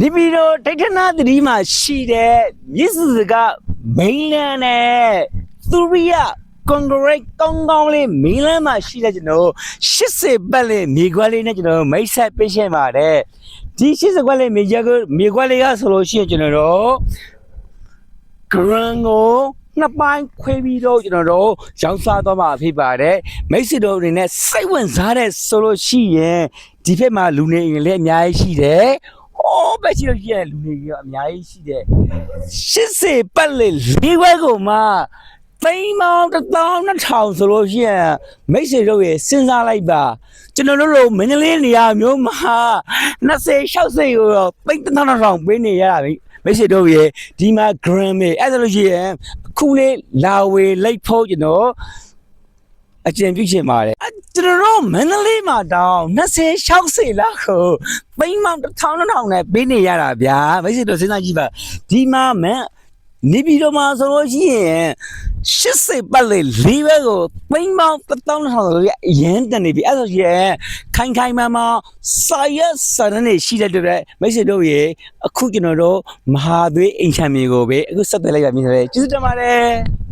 နေပြည်တော်ဒိဋ္ဌနာသတိမှာရှိတဲ့မြစ်စုစကမိန်လန်းနဲ့သူရိယကွန်ဂရိတ်ကောင်းကောင်းလေးမိန်လန်းမှာရှိတဲ့ကျွန်တော်80ပတ်လေးမြေခွက်လေးနဲ့ကျွန်တော်မိတ်ဆက်ပေးရှင်းပါတယ်ဒီ80ခွက်လေးမြေခွက်မြေခွက်လေးကဆိုလို့ရှိရင်ကျွန်တော်တို့ဂရန်ကို နှစ်ပိုင်းခွဲပြီးတော့ကျွန်တော်တို့ရောင်းစားသွားမှာဖြစ်ပါတယ်မိတ်ဆွေတို့အနေနဲ့စိတ်ဝင်စားတဲ့ဆိုလို့ရှိရင်ဒီဘက်မှာလူနေရင်လည်းအများကြီးရှိတယ်ဟောပဲရှိလို့ရှိရင်လူနေကြီးအများကြီးရှိတယ်80ပတ်လေလေးဝဲကိုမှသိန်းမောင်တစ်သောင်းနှစ်ထောင်ဆိုလို့ရှိရင်မိတ်ဆွေတို့ရေစဉ်းစားလိုက်ပါကျွန်တော်တို့လိုမင်းကလေးနေရာမျိုးမှာ20 60ကိုတော့သိန်းတစ်သောင်းနှစ်ထောင်ပေးနေရတာပြီ မိတ်ဆွေတို့ရေဒီမှာ gram ပဲအဲ့ဒါလို့ရှိရင်အခုလေးလာဝေလိုက်ဖို့ကျွန်တော်အကြံပြုချင်ပါတယ်အကျွန်တော်တို့မန္တလေးမှာတောင်း20 60လောက်ကိုပိန်းမောင်တစ်ထောင်တစ်ထောင်နဲ့ပေးနေရတာဗျာမိတ်ဆွေတို့စဉ်းစားကြည့်ပါဒီမှာမန် နေပြည်တော်မှာဆိုလို့ရှိရင်80ပတ်လေလေးဘဲကိုပိန်းမောင်တစ်ထောင်တစ်ထောင်ဆိုရအရင်တန်နေပြီအဲ့ဒါဆိုရင်ခိုင်ခိုင်မာမာစာရစာရနေရှိတဲ့အတွက်မိတ်ဆွေတို့ရေအခုကျွန်တော်တို့မဟာသွေးအိမ်ချမ်းမြေကိုပဲအခုဆက်သွယ်လိုက်ရမြင်တယ်ကျေးဇူးတင်ပါတယ်